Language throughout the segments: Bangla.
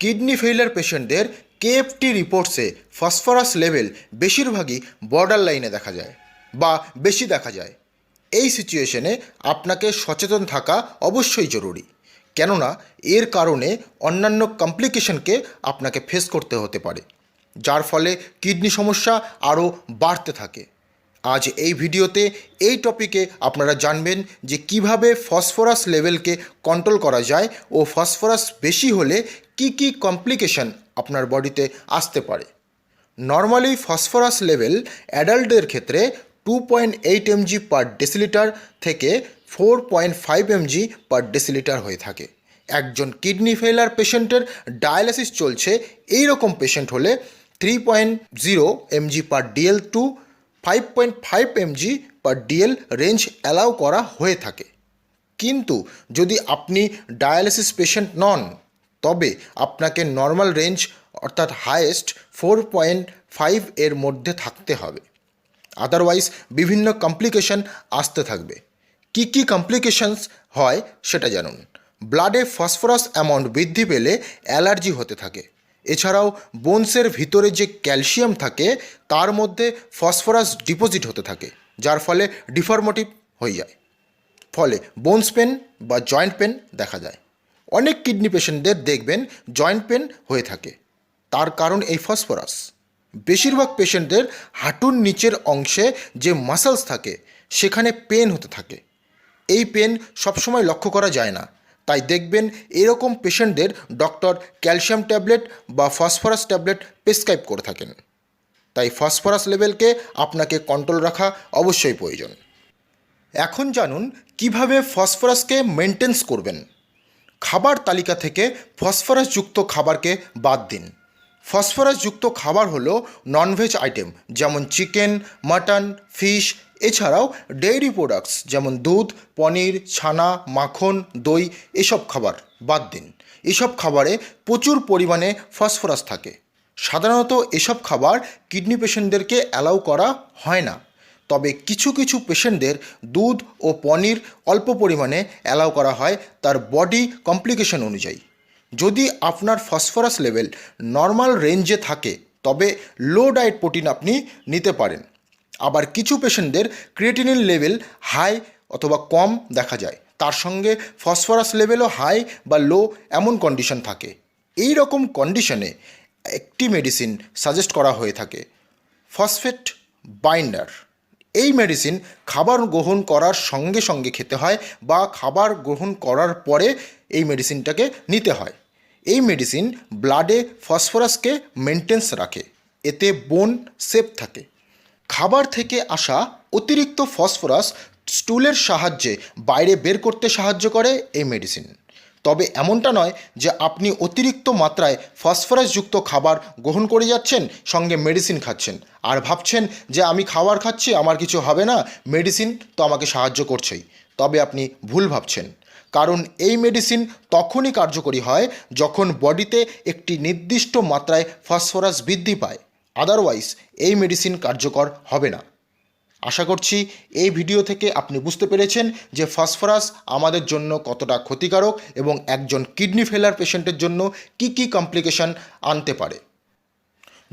কিডনি ফেইলার পেশেন্টদের কেএফটি রিপোর্টসে ফসফরাস লেভেল বেশিরভাগই বর্ডার লাইনে দেখা যায় বা বেশি দেখা যায়। এই সিচুয়েশনে আপনাকে সচেতন থাকা অবশ্যই জরুরি। কেননা এর কারণে অন্যান্য কমপ্লিকেশনকে আপনাকে ফেস করতে হতে পারে, যার ফলে কিডনি সমস্যা আরও বাড়তে থাকে। আজ এই ভিডিওতে এই টপিকে আপনারা জানবেন যে কীভাবে ফসফরাস লেভেলকে কন্ট্রোল করা যায় ও ফসফরাস বেশি হলে কি কি কমপ্লিকেশন আপনার বডিতে আসতে পারে। নর্মালি ফসফরাস লেভেল অ্যাডাল্টদের ক্ষেত্রে two point eight mg per decilitre থেকে four point five mg per decilitre হয়ে থাকে। একজন কিডনি ফেলার পেশেন্টের ডায়ালিসিস চলছে এই রকম পেশেন্ট হলে three point zero mg per dl to five point five mg per dl range allow করা হয়ে থাকে। কিন্তু যদি আপনি ডায়ালিসিস পেশেন্ট নন, তবে আপনাকে নর্মাল রেঞ্জ অর্থাৎ হায়েস্ট ফোর পয়েন্ট ফাইভ এর মধ্যে থাকতে হবে। আদারওয়াইজ বিভিন্ন কমপ্লিকেশন আসতে থাকবে। কি কি কমপ্লিকেশনস হয় সেটা জানুন। ব্লাডে ফসফরাস অ্যামাউন্ট বৃদ্ধি পেলে অ্যালার্জি হতে থাকে। এছাড়াও বোনসের ভিতরে যে ক্যালসিয়াম থাকে, তার মধ্যে ফসফরাস ডিপোজিট হতে থাকে, যার ফলে ডিফর্মেটিভ হয়ে যায়। ফলে বোনস পেন বা জয়েন্ট পেন দেখা যায়। অনেক কিডনি পেশেন্টদের দেখবেন জয়েন্ট পেন হয়ে থাকে। তার কারণ এই ফসফরাস। বেশিরভাগ পেশেন্টদের হাঁটুর নিচের অংশে যে মাসলস থাকে, সেখানে পেন হতে থাকে। এই পেন সবসময় লক্ষ্য করা যায় না। তাই দেখবেন এরকম পেশেন্টদের ডক্টর ক্যালসিয়াম ট্যাবলেট বা ফসফরাস ট্যাবলেট প্রেসক্রাইব করে থাকেন। তাই ফসফরাস লেভেলকে আপনাকে কন্ট্রোল রাখা অবশ্যই প্রয়োজন। এখন জানুন কীভাবে ফসফরাসকে মেনটেন্স করবেন। খাবার তালিকা থেকে ফসফরাসযুক্ত খাবারকে বাদ দিন। ফসফরাসযুক্ত খাবার হলো ননভেজ আইটেম যেমন চিকেন মাটন ফিশ এছাড়াও ডেইরি প্রোডাক্টস যেমন দুধ, পনির, ছানা, মাখন, দই, এসব খাবার বাদ দিন। এসব খাবারে প্রচুর পরিমাণে ফসফরাস থাকে। সাধারণত এসব খাবার কিডনি পেশেন্টদেরকে অ্যালাউ করা হয় না। তবে কিছু কিছু পেশেন্টদের দুধ ও পনির অল্প পরিমাণে অ্যালাউ করা হয়, তার বডি কমপ্লিকেশন অনুযায়ী। যদি আপনার ফসফরাস লেভেল নর্মাল রেঞ্জে থাকে, তবে লো ডায়েট প্রোটিন আপনি নিতে পারেন। আবার কিছু পেশেন্টদের ক্রিয়েটিনিন লেভেল হাই অথবা কম দেখা যায়। তার সঙ্গে ফসফরাস লেভেলও হাই বা লো এমন কন্ডিশন থাকে। এই রকম কন্ডিশনে একটি মেডিসিন সাজেস্ট করা হয়ে থাকে। ফসফেট বাইন্ডার এই মেডিসিন খাবার গ্রহণ করার সঙ্গে সঙ্গে খেতে হয় বা খাবার গ্রহণ করার পরে এই মেডিসিনটাকে নিতে হয়। এই মেডিসিন ব্লাডে ফসফরাসকে মেনটেন্স রাখে, এতে বোন সেফ থাকে। খাবার থেকে আসা অতিরিক্ত ফসফরাস স্টুলের সাহায্যে বাইরে বের করতে সাহায্য করে এই মেডিসিন তবে এমনটা নয় যে আপনি অতিরিক্ত মাত্রায় ফসফরাসযুক্ত খাবার গ্রহণ করে যাচ্ছেন, সঙ্গে মেডিসিন খাচ্ছেন। আর ভাবছেন যে আমি খাবার খাচ্ছি, আমার কিছু হবে না মেডিসিন তো আমাকে সাহায্য করছেই। তবে আপনি ভুল ভাবছেন। কারণ এই মেডিসিন তখনই কার্যকরী হয় যখন বডিতে একটি নির্দিষ্ট মাত্রায় ফসফরাস বৃদ্ধি পায়। আদারওয়াইজ এই মেডিসিন কার্যকর হবে না। আশা করছি এই ভিডিও থেকে আপনি বুঝতে পেরেছেন যে ফসফরাস আমাদের জন্য কতটা ক্ষতিকারক এবং একজন কিডনি ফেলার পেশেন্টের জন্য কি কি কমপ্লিকেশন আনতে পারে।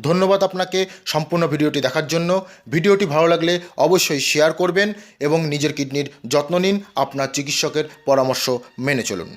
ধন্যবাদ আপনাকে সম্পূর্ণ ভিডিওটি দেখার জন্য। ভিডিওটি ভালো লাগলে অবশ্যই শেয়ার করবেন এবং নিজের কিডনির যত্ন নিন। আপনার চিকিৎসকের পরামর্শ মেনে চলুন।